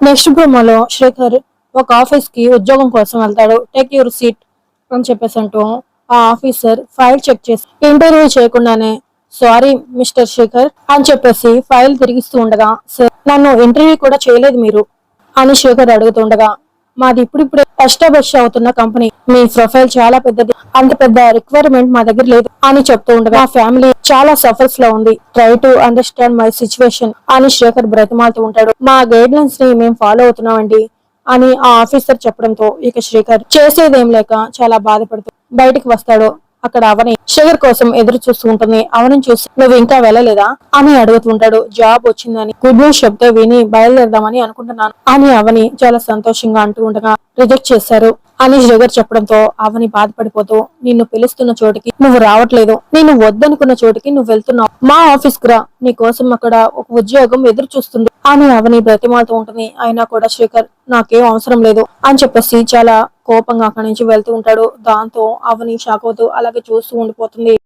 Next ప్రోమోలో శేఖర్ ఒక ఆఫీస్కి ఉద్యోగం కోసం వెళ్తాడు. టేక్ యువర్ సీట్ అని చెప్పేసి అంటూ ఆ ఆఫీసర్ ఫైల్ చెక్ చేసి ఇంటర్వ్యూ చేయకుండానే సారీ మిస్టర్ శేఖర్ అని చెప్పేసి ఫైల్ తిరిగిస్తూ ఉండగా సార్ నన్ను ఇంటర్వ్యూ కూడా చేయలేదు మీరు అని శేఖర్ అడుగుతుండగా మాది ఇప్పుడిప్పుడే ఎస్టాబ్లిష్ అవుతున్న కంపెనీ. మీ ప్రొఫైల్ చాలా పెద్దది. అంత పెద్ద రిక్వైర్మెంట్ మా దగ్గర లేదు అని చెప్తూ ఉండగా మా ఫ్యామిలీ చాలా సఫర్స్లో ఉంది. Try to understand my situation అని శేఖర్ బ్రతిమాలుతూ ఉంటాడు. మా గైడ్ లైన్స్ని మేము ఫాలో అవుతున్నామండి అని ఆ ఆఫీసర్ చెప్పడంతో ఇక శ్రీకర్ చేసేదేం లేక చాలా బాధపడుతూ బయటికి వస్తాడు. అక్కడ అవని షుగర్ కోసం ఎదురు చూస్తూ ఉంటుంది. అవని చూసి నువ్వు ఇంకా వెళ్ళలేదా? అని అడుగుతుంటాడు. జాబ్ వచ్చిందని గుడ్ న్యూస్ చెప్తే విని బయలుదేరదామని అనుకుంటున్నాను. అని అవని చాలా సంతోషంగా అంటూ ఉండగా రిజెక్ట్ చేశారు. అని షుగర్ చెప్పడంతో అవని బాధపడిపోతూ నిన్ను పిలుస్తున్న చోటికి నువ్వు రావట్లేదు. నేను వద్దనుకున్న చోటికి నువ్వు వెళ్తున్నావు. మా ఆఫీస్కు రా. నీ కోసం అక్కడ ఒక ఉద్యోగం ఎదురు చూస్తుంది. అని అవని బ్రతిమాలుతూ ఉంటుంది. అయినా కూడా శేఖర్ నాకేం అవసరం లేదు. అని చెప్పేసి చాలా కోపంగా అక్కడి నుంచి వెళ్తూ ఉంటాడు. దాంతో అవని షాక్ అవుతూ అలాగే చూస్తూ ఉండిపోతుంది.